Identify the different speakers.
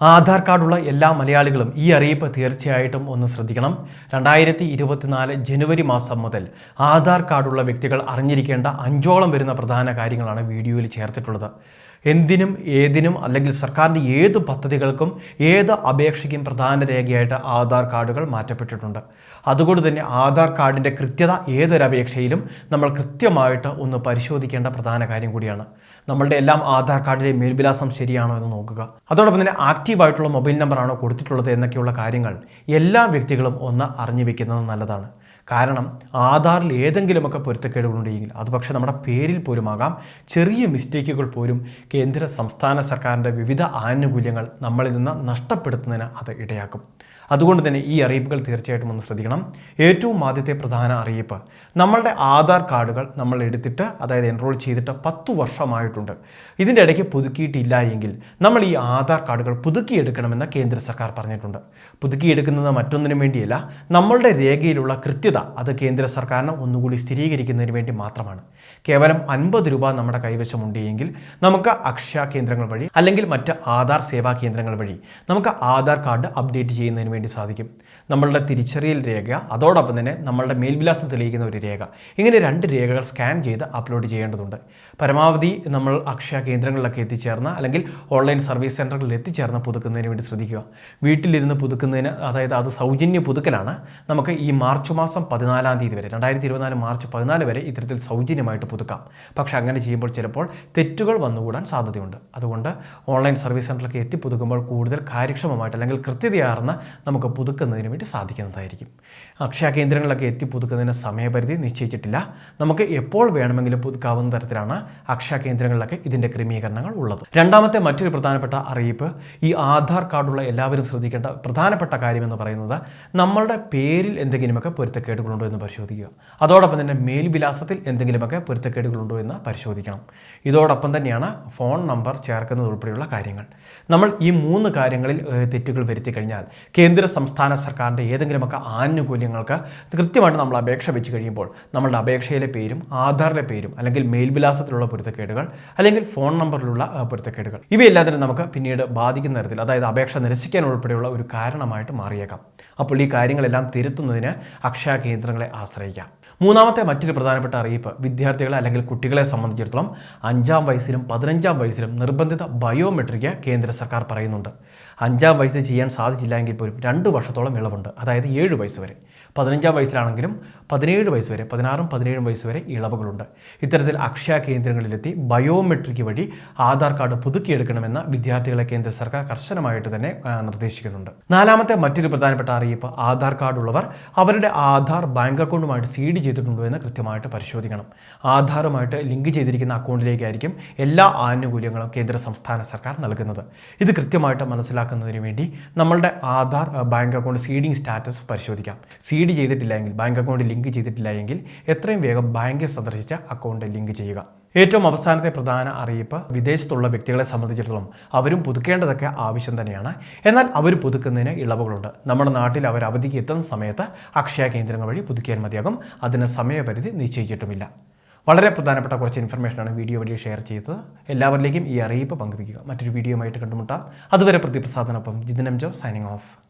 Speaker 1: ആധാർ കാർഡുള്ള എല്ലാ മലയാളികളും ഈ അറിയിപ്പ് തീർച്ചയായിട്ടും ഒന്ന് ശ്രദ്ധിക്കണം. രണ്ടായിരത്തി ഇരുപത്തിനാല് ജനുവരി മാസം മുതൽ ആധാർ കാർഡുള്ള വ്യക്തികൾ അറിഞ്ഞിരിക്കേണ്ട അഞ്ചോളം വരുന്ന പ്രധാന കാര്യങ്ങളാണ് വീഡിയോയിൽ ചേർത്തിട്ടുള്ളത്. എന്തിനും ഏതിനും അല്ലെങ്കിൽ സർക്കാരിന്റെ ഏത് പദ്ധതികൾക്കും ഏത് അപേക്ഷയ്ക്കും പ്രധാന രേഖയായിട്ട് ആധാർ കാർഡുകൾ മാറ്റപ്പെട്ടിട്ടുണ്ട്. അതുകൊണ്ട് തന്നെ ആധാർ കാർഡിന്റെ കൃത്യത ഏതൊരപേക്ഷയിലും നമ്മൾ കൃത്യമായിട്ട് ഒന്ന് പരിശോധിക്കേണ്ട പ്രധാന കാര്യം കൂടിയാണ്. നമ്മളുടെ എല്ലാം ആധാർ കാർഡിലെ മേൽവിലാസം ശരിയാണോ എന്ന് നോക്കുക. അതോടൊപ്പം തന്നെ ആക്റ്റീവായിട്ടുള്ള മൊബൈൽ നമ്പറാണോ കൊടുത്തിട്ടുള്ളത് എന്നൊക്കെയുള്ള കാര്യങ്ങൾ എല്ലാ വ്യക്തികളും ഒന്ന് അറിഞ്ഞു വെക്കുന്നത് നല്ലതാണ്. കാരണം ആധാറിൽ ഏതെങ്കിലുമൊക്കെ പൊരുത്തക്കേടുകളുണ്ടെങ്കിൽ അത് പക്ഷേ നമ്മുടെ പേരിൽ പോലുമാകാം. ചെറിയ മിസ്റ്റേക്കുകൾ പോലും കേന്ദ്ര സംസ്ഥാന സർക്കാരിന്റെ വിവിധ ആനുകൂല്യങ്ങൾ നമ്മളിൽ നിന്ന് നഷ്ടപ്പെടുത്തുന്നതിന് അത് ഇടയാക്കും. അതുകൊണ്ട് തന്നെ ഈ അറിയിപ്പുകൾ തീർച്ചയായിട്ടും ഒന്ന് ശ്രദ്ധിക്കണം. ഏറ്റവും ആദ്യത്തെ പ്രധാന അറിയിപ്പ് നമ്മളുടെ ആധാർ കാർഡുകൾ നമ്മൾ എടുത്തിട്ട് അതായത് എൻറോൾ ചെയ്തിട്ട് പത്ത് വർഷമായിട്ടുണ്ട്. ഇതിന്റെ ഇടയ്ക്ക് പുതുക്കിയിട്ടില്ല എങ്കിൽ നമ്മൾ ഈ ആധാർ കാർഡുകൾ പുതുക്കിയെടുക്കണമെന്ന് കേന്ദ്ര സർക്കാർ പറഞ്ഞിട്ടുണ്ട്. പുതുക്കിയെടുക്കുന്നത് മറ്റൊന്നിനും വേണ്ടിയല്ല നമ്മളുടെ രേഖയിലുള്ള കൃത്യത അത് കേന്ദ്ര സർക്കാരിന് ഒന്നുകൂടി സ്ഥിരീകരിക്കുന്നതിന് വേണ്ടി മാത്രമാണ്. കേവലം അൻപത് രൂപ നമ്മുടെ കൈവശമുണ്ട് എങ്കിൽ നമുക്ക് അക്ഷയ കേന്ദ്രങ്ങൾ വഴി അല്ലെങ്കിൽ മറ്റ് ആധാർ സേവാ കേന്ദ്രങ്ങൾ വഴി നമുക്ക് ആധാർ കാർഡ് അപ്ഡേറ്റ് ചെയ്യുന്നതിന് വേണ്ടി സാധിക്കും. നമ്മളുടെ തിരിച്ചറിയൽ രേഖ അതോടൊപ്പം തന്നെ നമ്മളുടെ മേൽവിലാസം തെളിയിക്കുന്ന ഒരു രേഖ. ഇങ്ങനെ രണ്ട് രേഖകൾ സ്കാൻ ചെയ്ത് അപ്ലോഡ് ചെയ്യേണ്ടതുണ്ട്. പരമാവധി നമ്മൾ അക്ഷയ കേന്ദ്രങ്ങളിലൊക്കെ എത്തിച്ചേർന്ന അല്ലെങ്കിൽ ഓൺലൈൻ സർവീസ് സെന്ററിൽ എത്തിച്ചേർന്ന് പുതുക്കുന്നതിന് വേണ്ടി ശ്രദ്ധിക്കുക. വീട്ടിലിരുന്ന് പുതുക്കുന്നതിന് അതായത് അത് സൗജന്യ പുതുക്കലാണ് നമുക്ക് ഈ മാർച്ച് മാസം പതിനാലാം തീയതി വരെ രണ്ടായിരത്തി ഇരുപത്തിനാല് മാർച്ച് പതിനാല് വരെ ഇത്തരത്തിൽ സൗജന്യമായിട്ട് പുതുക്കാം. പക്ഷേ അങ്ങനെ ചെയ്യുമ്പോൾ ചിലപ്പോൾ തെറ്റുകൾ വന്നുകൂടാൻ സാധ്യതയുണ്ട്. അതുകൊണ്ട് ഓൺലൈൻ സർവീസ് സെന്ററിലൊക്കെ എത്തി പുതുക്കുമ്പോൾ കൂടുതൽ കാര്യക്ഷമമായിട്ട് അല്ലെങ്കിൽ കൃത്യതയാർന്ന് നമുക്ക് പുതുക്കുന്നതിന് വേണ്ടി സാധിക്കുന്നതായിരിക്കും. അക്ഷയ കേന്ദ്രങ്ങളിലൊക്കെ എത്തി പുതുക്കുന്നതിന് സമയപരിധി നിശ്ചയിച്ചിട്ടില്ല. നമുക്ക് എപ്പോൾ വേണമെങ്കിലും പുതുക്കാവുന്ന തരത്തിലാണ് അക്ഷയ കേന്ദ്രങ്ങളിലൊക്കെ ഇതിന്റെ ക്രമീകരണങ്ങൾ ഉള്ളത്. രണ്ടാമത്തെ മറ്റൊരു പ്രധാനപ്പെട്ട അറിയിപ്പ് ഈ ആധാർ കാർഡുള്ള എല്ലാവരും ശ്രദ്ധിക്കേണ്ട പ്രധാനപ്പെട്ട കാര്യമെന്ന് പറയുന്നത് നമ്മളുടെ പേരിൽ എന്തെങ്കിലുമൊക്കെ പൊരുത്തക്കേടുകളുണ്ടോ എന്ന് പരിശോധിക്കുക. അതോടൊപ്പം തന്നെ മേൽവിലാസത്തിൽ എന്തെങ്കിലുമൊക്കെ പൊരുത്തക്കേടുകളുണ്ടോ എന്ന് പരിശോധിക്കണം. ഇതോടൊപ്പം തന്നെയാണ് ഫോൺ നമ്പർ ചേർക്കുന്നത് ഉൾപ്പെടെയുള്ള കാര്യങ്ങൾ. നമ്മൾ ഈ മൂന്ന് കാര്യങ്ങളിൽ തെറ്റുകൾ വരുത്തി കഴിഞ്ഞാൽ കേന്ദ്ര സംസ്ഥാന സർക്കാരിന്റെ ഏതെങ്കിലുമൊക്കെ ആനുകൂല്യങ്ങൾക്ക് കൃത്യമായിട്ട് നമ്മൾ അപേക്ഷ വെച്ച് കഴിയുമ്പോൾ നമ്മളുടെ അപേക്ഷയിലെ പേരും ആധാറിലെ പേരും അല്ലെങ്കിൽ മെയിൽ മേൽവിലാസത്തിലുള്ള പൊരുത്തക്കേടുകൾ അല്ലെങ്കിൽ ഫോൺ നമ്പറിലുള്ള പൊരുത്തക്കേടുകൾ ഇവയെല്ലാം തന്നെ നമുക്ക് പിന്നീട് ബാധിക്കുന്ന തരത്തിൽ അതായത് അപേക്ഷ നിരസിക്കാൻ ഉൾപ്പെടെയുള്ള ഒരു കാരണമായിട്ട് മാറിയേക്കാം. അപ്പോൾ ഈ കാര്യങ്ങളെല്ലാം തിരുത്തുന്നതിന് അക്ഷയ കേന്ദ്രങ്ങളെ ആശ്രയിക്കാം. മൂന്നാമത്തെ മറ്റൊരു പ്രധാനപ്പെട്ട അറിയിപ്പ് വിദ്യാർത്ഥികളെ അല്ലെങ്കിൽ കുട്ടികളെ സംബന്ധിച്ചിടത്തോളം അഞ്ചാം വയസ്സിലും പതിനഞ്ചാം വയസ്സിലും നിർബന്ധിത ബയോമെട്രിക് കേന്ദ്ര സർക്കാർ പറയുന്നുണ്ട്. അഞ്ചാം വയസ്സിൽ ചെയ്യാൻ സാധിച്ചില്ല എങ്കിൽ പോലും രണ്ട് വർഷത്തോളം ഇളവുണ്ട്. അതായത് ഏഴ് വയസ്സ് വരെ. പതിനഞ്ചാം വയസ്സിലാണെങ്കിലും പതിനേഴ് വയസ്സ് വരെ പതിനാറും പതിനേഴും വയസ്സ് വരെ ഇളവുകളുണ്ട്. ഇത്തരത്തിൽ അക്ഷയ കേന്ദ്രങ്ങളിലെത്തി ബയോമെട്രിക് വഴി ആധാർ കാർഡ് പുതുക്കിയെടുക്കണമെന്ന് വിദ്യാർത്ഥികളെ കേന്ദ്ര സർക്കാർ കർശനമായിട്ട് തന്നെ നിർദ്ദേശിക്കുന്നുണ്ട്. നാലാമത്തെ മറ്റൊരു പ്രധാനപ്പെട്ട അറിയിപ്പ് ആധാർ കാർഡ് ഉള്ളവർ അവരുടെ ആധാർ ബാങ്ക് അക്കൗണ്ടുമായിട്ട് സീഡ് ചെയ്തിട്ടുണ്ടോ എന്ന് കൃത്യമായിട്ട് പരിശോധിക്കണം. ആധാറുമായിട്ട് ലിങ്ക് ചെയ്തിരിക്കുന്ന അക്കൗണ്ടിലേക്കായിരിക്കും എല്ലാ ആനുകൂല്യങ്ങളും കേന്ദ്ര സംസ്ഥാന സർക്കാർ നൽകുന്നത്. ഇത് കൃത്യമായിട്ട് മനസ്സിലാക്കുന്നതിന് വേണ്ടി നമ്മളുടെ Aadhaar bank account seeding status പരിശോധിക്കാം. സീഡ് ചെയ്തിട്ടില്ല എങ്കിൽ ബാങ്ക് അക്കൗണ്ട് ലിങ്ക് ചെയ്തിട്ടില്ല എങ്കിൽ എത്രയും വേഗം ബാങ്ക് സന്ദർശിച്ച അക്കൗണ്ട് ലിങ്ക് ചെയ്യുക. ഏറ്റവും അവസാനത്തെ പ്രധാന അറിയിപ്പ് വിദേശത്തുള്ള വ്യക്തികളെ സംബന്ധിച്ചിടത്തോളം അവരും പുതുക്കേണ്ടതൊക്കെ ആവശ്യം തന്നെയാണ്. എന്നാൽ അവർ പുതുക്കുന്നതിന് ഇളവുകളുണ്ട്. നമ്മുടെ നാട്ടിൽ അവർ അവധിക്ക് എത്തുന്ന സമയത്ത് അക്ഷയ കേന്ദ്രങ്ങൾ വഴി പുതുക്കിയാൽ മതിയാകും. അതിന് സമയപരിധി നിശ്ചയിച്ചിട്ടുമില്ല. വളരെ പ്രധാനപ്പെട്ട കുറച്ച് ഇൻഫർമേഷനാണ് വീഡിയോ വഴി ഷെയർ ചെയ്തത്. എല്ലാവരിലേക്കും ഈ അറിയിപ്പ് പങ്കുവയ്ക്കുക. മറ്റൊരു വീഡിയോ ആയിട്ട് കണ്ടുമുട്ടാം. അതുവരെ പ്രതിപ്രസാദനൊപ്പം ജിതിനം ജോ സൈനിങ് ഓഫ്